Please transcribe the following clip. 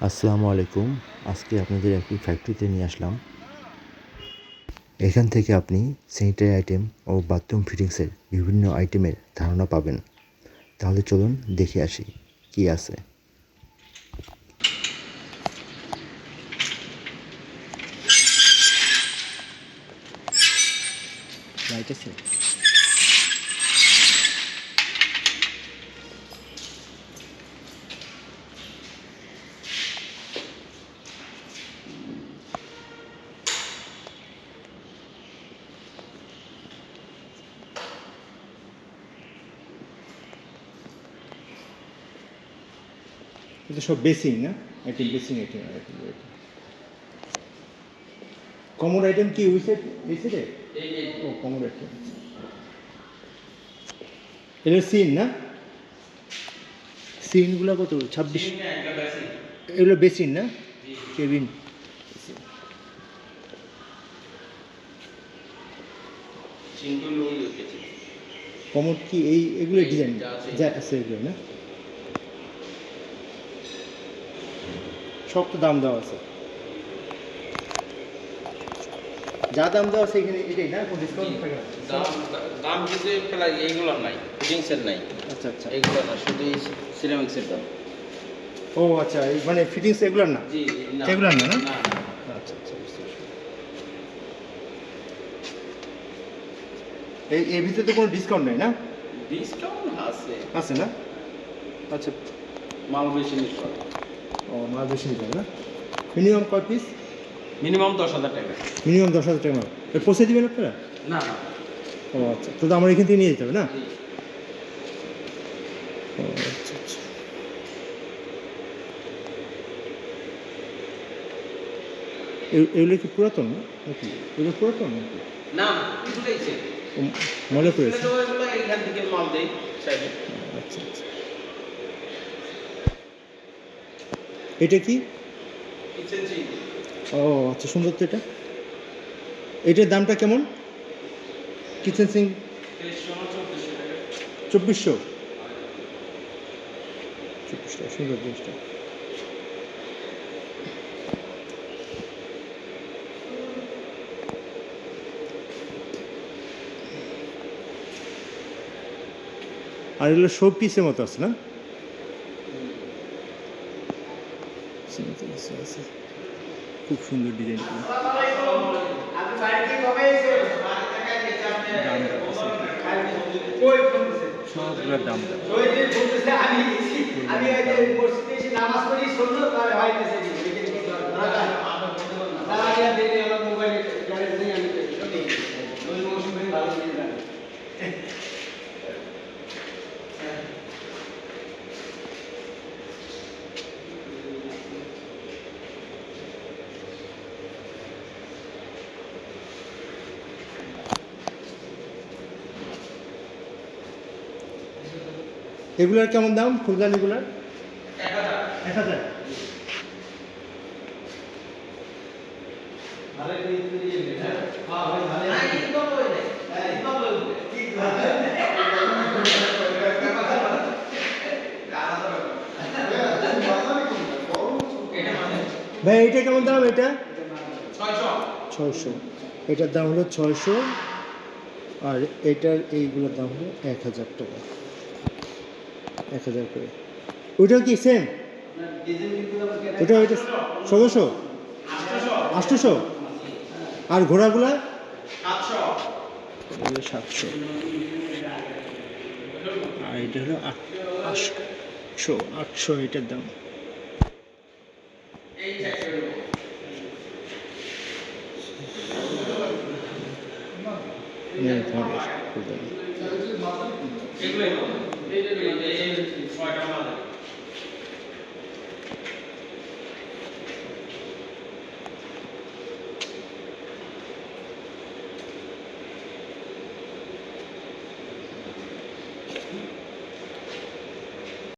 আসসালামু আলাইকুম। আজকে আপনাদের একটি ফ্যাক্টরিতে নিয়ে আসলাম। এখান থেকে আপনি স্যানিটারি আইটেম ও বাথরুম ফিটিংসের বিভিন্ন আইটেমের ধারণা পাবেন। তাহলে চলুন দেখে আসি কি আছে। লাইট আছে? এটা সব বেসিং না? Item basin item common item কি ওই সেট এই ও কমন আইটেম এটা সিন না? সিনগুলো কত? ছাব্বিশ। এগুলো বেসিন না? কেবিন। কমন কি? এই এগুলো ডিজাইন যা আছে এগুলো না? সব তো দাম দেওয়া আছে। যা দাম দেওয়া আছে এখানে এটাই না? কোনো ডিসকাউন্ট থাকে দাম দাম কিন্তু প্রায় এইগুলো নাই ফিটিংসের নাই। আচ্ছা আচ্ছা। এইগুলো না শুধু সিরামিক্সের দাম। ও আচ্ছা এই মানে ফিটিংস এগুলোর না? জি এগুলোর না, না? না? আচ্ছা আচ্ছা। এই এর ভিতরে তো কোনো ডিসকাউন্ট নেই না? ডিসকাউন্ট আছে। আছে না? আচ্ছা মাল বেশি নিতে ও মাল বেশি নিতে হবে না? মিনিমাম কয় পিস মিনিমাম দশ হাজার টাকা। মিনিমাম দশ হাজার টাকা। পৌঁছে দিবেন আপনারা? না না। ও আচ্ছা। তো আমার এখান থেকে নিয়ে যেতে হবে না? ও আচ্ছা আচ্ছা। এগুলো কি পুরাতন না? নাকি? এগুলো পুরাতন নাকি? না মনে পড়েছে। আচ্ছা আচ্ছা। এটা কি? ও আচ্ছা সুন্দর তো এটা। এটার দামটা কেমন? Kitchen sink? চব্বিশশো চব্বিশশো? সুন্দর জিনিসটা। আর এগুলো শো পিসের মতো আছে না? খুব সুন্দর ডিজাইন সবগুলোর দাম আমি ওই যে মসজিদে এসে নামাজ পড়ি সুন্দর করে এগুলার কেমন দাম? ফুলদানিগুলার ভাই এটা কেমন দাম এটা? ছয়শো। এটার দাম হলো ছয়শো। আর এটার এইগুলোর দাম হলো এক হাজার টাকা। এক হাজার করে। ওইটাও কি সেম ওটা ওইটা ষোলোশো? আটশোশো? আর ঘোড়াগুলা? সাতশো। আর এটা হলো আট আটশো আটশো এটার দাম। এই সাইডে এই ধরনের ফুলদানি। এগুলোই এই যে এই ছয়টা মাল